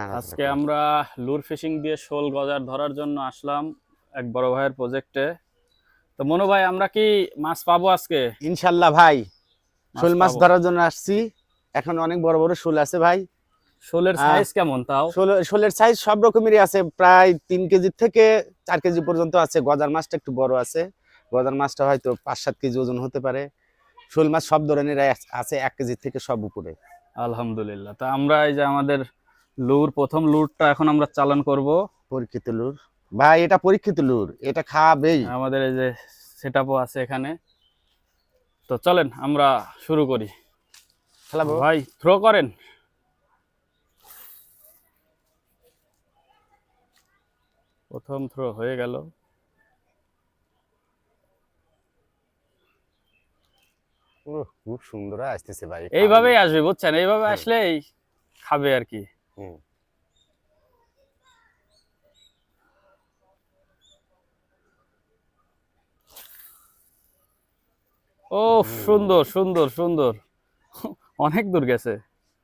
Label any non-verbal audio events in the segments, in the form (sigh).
আজকে আমরা লুর ফিশিং দিয়ে শোল গজার ধরার জন্য আসলাম এক বড় ভাইয়ের প্রজেক্টে তো মনু ভাই আমরা কি মাছ পাবো আজকে? ইনশাল্লাহ ভাই শোল মাছ ধরার জন্য আসছি। এখন অনেক বড় বড় শোল আছে ভাই। শোলের সাইজ কেমন তাও? শোল- শোলের সাইজ সব রকমেরই আছে। প্রায় তিন কেজি থেকে চার কেজি পর্যন্ত আছে। গজার মাছটা একটু বড় আছে। গজার মাছটা হয়তো পাঁচ সাত কেজি ওজন হতে পারে। শোল মাছ সব ধরনের আছে এক কেজি থেকে সব উপরে। আলহামদুলিল্লাহ। তা আমরা এই যে আমাদের লুর প্রথম লুরটা এখন আমরা চালান করব। পরীক্ষিত লুর। ভাই এটা পরীক্ষিত লুর। এটা খাবেই। আমাদের এই যে সেটআপও আছে এখানে। তো চলেন আমরা শুরু করি। খেলাবো? ভাই থ্রো করেন। প্রথম থ্রো হয়ে গেল। খুব সুন্দর আসতেছে ভাই। এইভাবেই আসবে বুঝছেন? এইভাবে আসলেই খাবে আর কি। হুম। ও সুন্দর সুন্দর সুন্দর। অনেক দূর গেছে।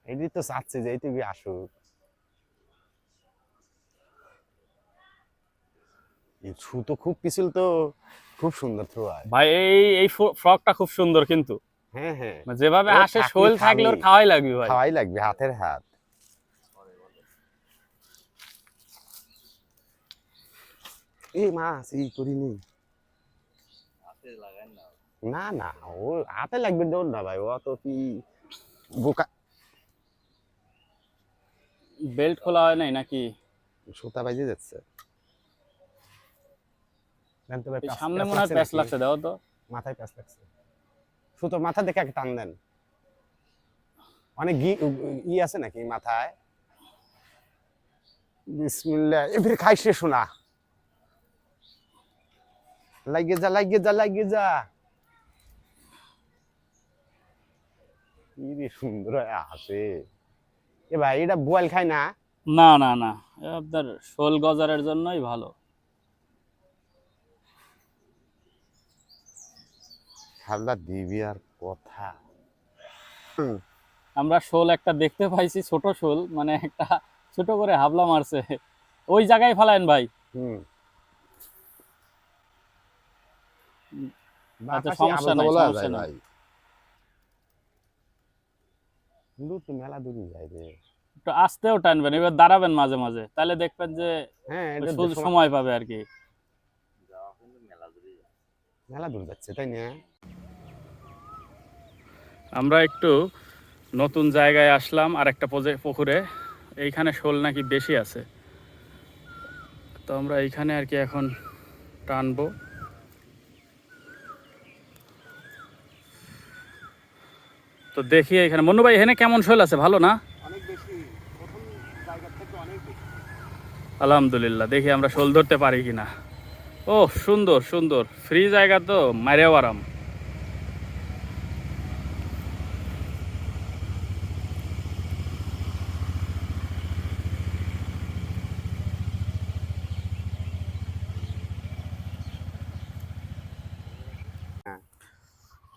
এটি তো চাচ্ছে যে এইটুকু আসুক। ছু তো খুব পিছিল তো খুব সুন্দর থ্রো ভাই এই এই ফ্রকটা খুব সুন্দর কিন্তু। হ্যাঁ হ্যাঁ। মানে যেভাবে আসে শোল থাকলে ওর খাওয়াই লাগবে ভাই। খাওয়াই লাগবে হাতের হাত। এই মাছ এই করিনি না না ও হাতে লাগবে দৌড় না ভাই ও তো কি বোকা বেল্ট খোলা হয় নাই নাকি? সুতা বাজে যাচ্ছে ভাই, সামনে মনে হয় প্যাচ লাগছে দাও তো। মাথায় প্যাঁচ লাগছে। সুতো মাথা দেখে একটা টান দেন। অনেক ই আছে নাকি মাথায়? বিসমিল্লাহ এফির খাইছে শোনা লাগে যা লাগে যা লাগে যা। কি সুন্দর আছে এ ভাই এটা বোয়াল খায় না? না না না আপনার শোল গজারের জন্যই ভালো। খেলা দিবি আর কথা। আমরা শোল একটা দেখতে পাইছি ছোট শোল মানে একটা ছোট করে হাবলা মারছে। ওই জায়গায় ফেলায়েন ভাই। হুম। আচ্ছা, সমস্যা নাই, সমস্যা নাই। ভাই। মেলা দূরে যায় রে। একটু আস্তেও টানবেন এবার দাঁড়াবেন মাঝে মাঝে। তাহলে দেখবেন যে হ্যাঁ সময়- সময় পাবে আর কি। মেলা দূর যাচ্ছে তাই না? আমরা একটু নতুন জায়গায় আসলাম আর একটা পুকুরে। এইখানে শোল নাকি বেশি আছে। তো আমরা এইখানে আর কি এখন টানবো। তো দেখি এখানে। মনু ভাই এখানে কেমন শোল আছে? ভালো না? আলহামদুলিল্লাহ দেখি আমরা শোল ধরতে পারি কিনা। ও সুন্দর সুন্দর। ফ্রি জায়গা তো মারেও আরাম।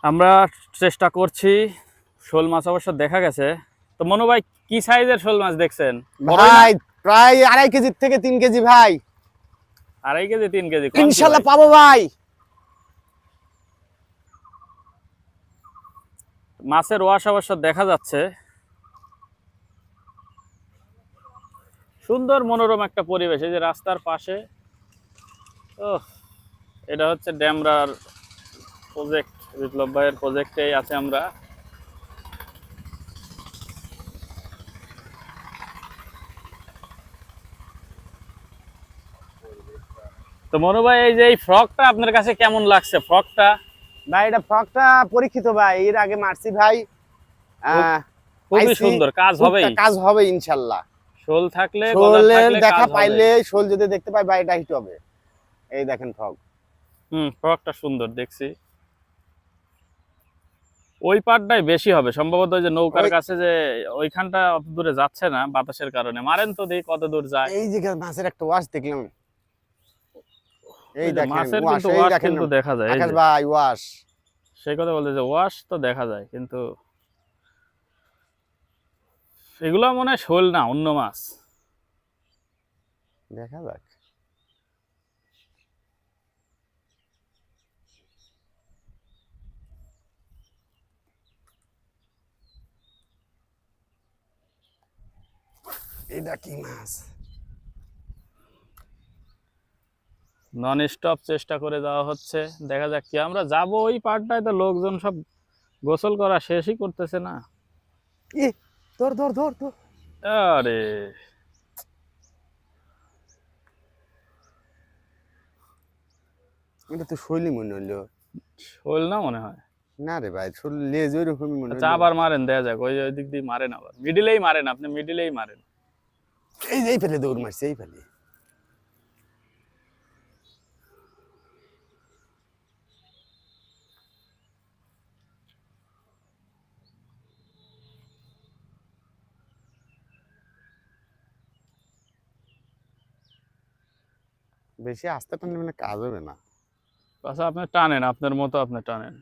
আমরা চেষ্টা করছি শোল মাছ অবশ্য দেখা গেছে। তো মনু ভাই কি সাইজের শোল মাছ দেখছেন? ভাই প্রায় আড়াই কেজি থেকে তিন কেজি ভাই। আড়াই কেজি তিন কেজি ইনশাল্লাহ পাবো ভাই। মাছের ওয়াশ অবশ্য দেখা যাচ্ছে। সুন্দর মনোরম একটা পরিবেশ এই যে রাস্তার পাশে। ও এটা হচ্ছে ড্যামরার প্রজেক্ট বিপ্লব ভাইয়ের প্রজেক্টেই আছে আমরা। তো মনু ভাই এই যে এই ফ্রকটা আপনার কাছে কেমন লাগছে? ফ্রকটা? ভাই এটা ফ্রকটা পরীক্ষিত ভাই এর আগে মারছি ভাই। খুবই সুন্দর কাজ হবেই। কাজ হবে ইনশাল্লাহ। শোল থাকলে শোলের দেখা পাইলে শোল যদি দেখতে পাই ভাই এটা হিট হবে। এই দেখেন ফ্রক। হুম ফ্রকটা সুন্দর দেখছি। ওই পাটটাই বেশি হবে সম্ভবত ওই যে নৌকার কাছে যে ওইখানটা অত দূরে যাচ্ছে না বাতাসের কারণে। মারেন তো দেখি কত দূর যায়। এই যে মাছের একটা ওয়াশ দেখলাম। এই দেখেন মাছের কিন্তু ওয়াশ কিন্তু দেখা যায় আকাশ ভাই ওয়াশ সেই কথা বলতে যে ওয়াশ তো দেখা যায় কিন্তু এগুলো মনে হয় শোল না অন্য মাছ। দেখা যাক। এটা কি মাছ? নন স্টপ চেষ্টা করে যাওয়া হচ্ছে। দেখা যাক কি আমরা যাব ওই পার্টটায় তো লোকজন সব গোসল করা শেষই করতেছে না। এ ধর ধর ধর ধর। আরে। এটা তো শৈলী মনে হলো শোল না মনে হয়? না রে ভাই শৈল লেজ ওই রকমই মনে হলো আবার মারেন দেখা যাক ওই ওই দিক দিয়ে মারেন আবার। মিডিলেই মারেন আপনি মিডিলেই মারেন। এই যে এই ফেলে দৌড় মারছে এই ফেলে। বেশি আস্তে টানলে মানে কাজ হবে না। আচ্ছা আপনি টানেন আপনার মতো আপনি টানেন।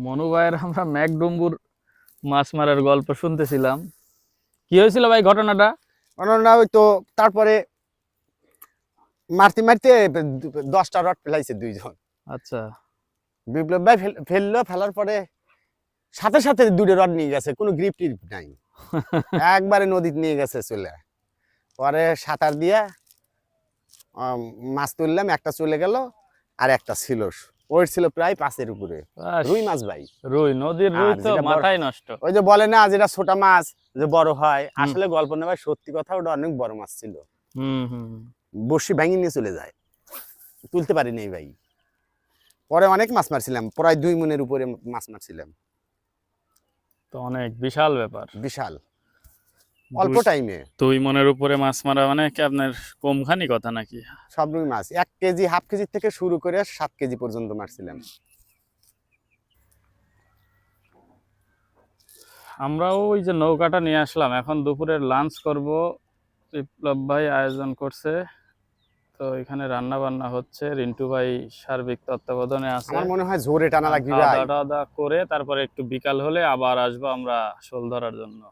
মনু ভাইয়ের আমরা ম্যাকডুম্বুর মাছ মারার গল্প শুনতেছিলাম। কি হয়েছিল ভাই ঘটনাটা? না ওই তো তারপরে মারতে মারতে দশটা রড ফেলাইছে দুইজন। আচ্ছা। বিপ্লব ভাই ফেল- ফেলল ফেলার পরে সাথে সাথে দুটো রড নিয়ে গেছে কোনো গ্রিপ টিপ নাই। (laughs) একবারে নদীতে নিয়ে গেছে চলে। পরে সাঁতার দিয়ে মাছ তুললাম একটা চলে গেল আর একটা ছিল। ওর ছিল প্রায় পাঁচের উপরে। রুই মাছ ভাই। রুই নদীর রুই তো মাথায় নষ্ট। ওই যে বলে না যেটা ছোট মাছ যে বড় হয়। আসলে গল্প না ভাই সত্যি কথা ওটা অনেক বড় মাছ ছিল। হুম হুম হুম। বসি ভেঙে নিয়ে চলে যায়। তুলতে পারি পারিনি ভাই। পরে অনেক মাছ মারছিলাম। প্রায় দুই মনের উপরে মাছ মারছিলাম। তো অনেক বিশাল ব্যাপার। বিশাল। অল্প টাইমে দুই মনের উপরে মাছ মারা মানে কি আপনার কমখানি কথা নাকি? সব রুই মাছ। এক কেজি হাফ কেজি থেকে শুরু করে সাত কেজি পর্যন্ত মারছিলাম। আমরাও ওই যে নৌকাটা নিয়ে আসলাম। এখন দুপুরের লাঞ্চ করব। বিপ্লব ভাই আয়োজন করছে। তো এখানে রান্না বান্না হচ্ছে। রিন্টু ভাই সার্বিক তত্ত্বাবধানে আছে। আমার মনে হয় জোরে টানা লাগবে দাওয়া করে তারপরে একটু বিকাল হলে আবার আসব আমরা শোল ধরার জন্য।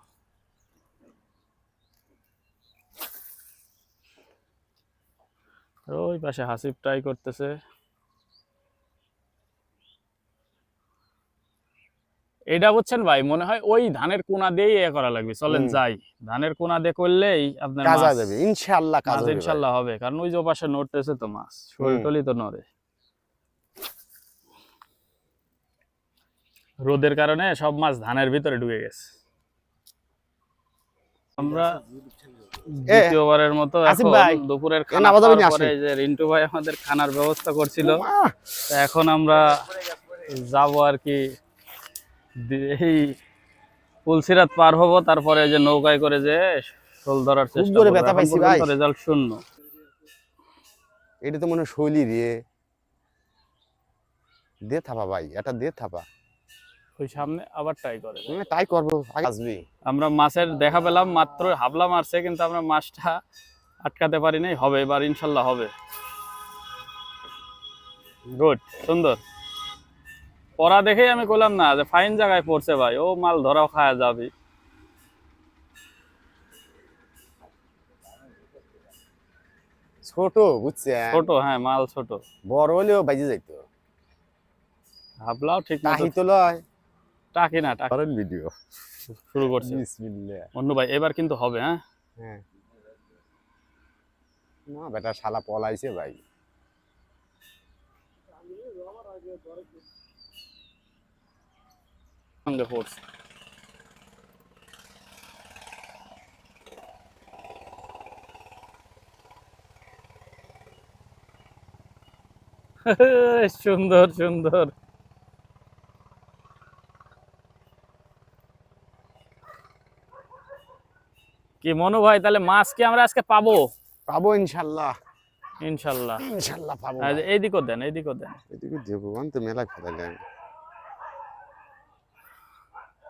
ওই পাশে হাসিব ট্রাই করতেছে। এটা বুঝছেন ভাই মনে হয় ওই ধানের কোনা দিয়েই এ করা লাগবে। চলেন যাই ধানের কোনা দিয়ে করলেই আপনার কাজ মাছ- যাবে ইনশাআল্লাহ কাজ মাছ হবে ইনশাল্লাহ হবে কারণ ওই যে ওপাশে নড়তেছে তো মাছ। টলি তো নড়ে। রোদের কারণে সব মাছ ধানের ভিতরে ঢুকে গেছে। আমরা দ্বিতীয়বারের মতো এখন দুপুরের খানা পরে যে রিন্টু ভাই আমাদের খানার ব্যবস্থা করছিল এখন আমরা যাব আর কি এই পুলসিরাত পার হব তারপরে যে নৌকায় করে যে শোল ধরার চেষ্টা। ব্যথা পাইছি ভাই। রেজাল্ট শূন্য। এটা তো মনে হয় শৈলী রে। দে থাপা ভাই এটা দে থাপা। ওই সামনে আবার ট্রাই করে। আমি তাই করব। আসবি। আমরা মাছের দেখা পেলাম মাত্র হাবলা মারছে কিন্তু আমরা মাছটা আটকাতে পারি নাই। হবে এবার ইনশাল্লাহ হবে। গুড সুন্দর। পড়া দেখেই আমি কইলাম না যে ফাইন জায়গায় পড়ছে ভাই। ও মাল ধরাও খায়া যাবে। ছোট বুঝছে ছোট হ্যাঁ মাল ছোট। বড় হলেও বাজে যাইতো। হাবলাও ঠিক মতো তো লয়। টাকি না টাকি করেন ভিডিও শুরু করছে। বিসমিল্লাহ। অন্য ভাই এবার কিন্তু হবে হ্যাঁ? হ্যাঁ। না বেটা শালা পলাইছে ভাই। (laughs) সুন্দর সুন্দর। কি মনু ভাই তাহলে মাছ কি আমরা আজকে পাবো? পাবো ইনশাল্লাহ। ইনশাল্লাহ। ইনশাল্লাহ পাবো। ভাই। এইদিকও দেন এইদিকও দেন। এদিকে দেবো তো মেলা খেলা যায়।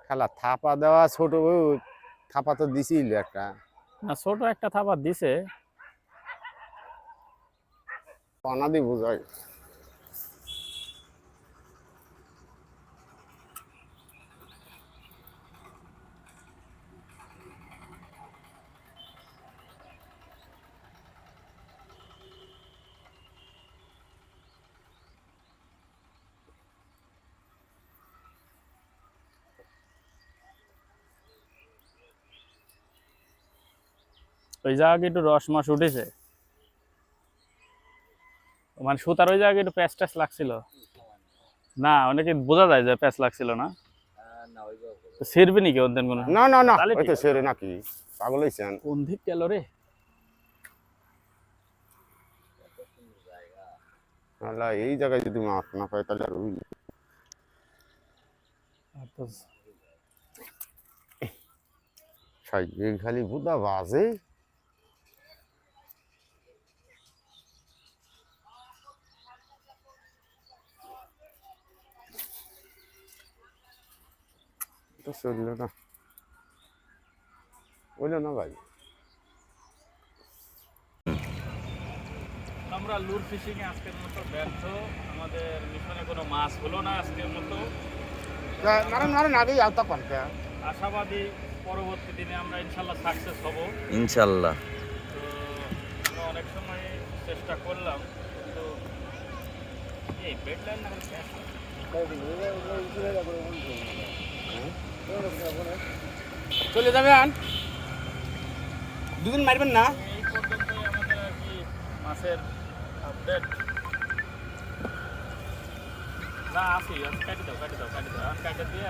খেলা থাপা দেওয়া ছোট থাপা তো দিছিল একটা। না ছোট একটা থাপা দিছে। অনাদি বুঝাই ওই জায়গা একটু রস মাস উঠেছে। মানে সুতার ওই জায়গায় একটু প্যাচ ট্যাচ লাগছিল। না অনেকে বোঝা যায় যে প্যাচ লাগছিল না। তো ছিড়বে নাকি ওদের কোনো না না না ওই তো সেরে নাকি। পাগল হয়েছেন কোন দিক গেল রে? আল্লাহ এই জায়গায় যদি মাছ না পাই তাহলে আর ওই খালি বুদা বাজে। তো চলল না। বলল না ভাই। আমরা লুর ফিশিং এ আজকের মতো ব্যর্থ। আমাদের মিশনে কোনো মাছ হলো না আজকের মতো। নারায়ণ নারায়ণ আগেই আওতা পাল্টে আশাবাদী পরবর্তী দিনে আমরা ইনশাল্লাহ সাকসেস হব। ইনশাল্লাহ। তো আমরা অনেক সময় চেষ্টা করলাম কিন্তু এই বেড লাইন না চলে যাবেন? দুদিন মারবেন না? মাছের আপডেট না, আসি কাটি দাও কাটি দাও কাটি দাও। কাটি দিয়ে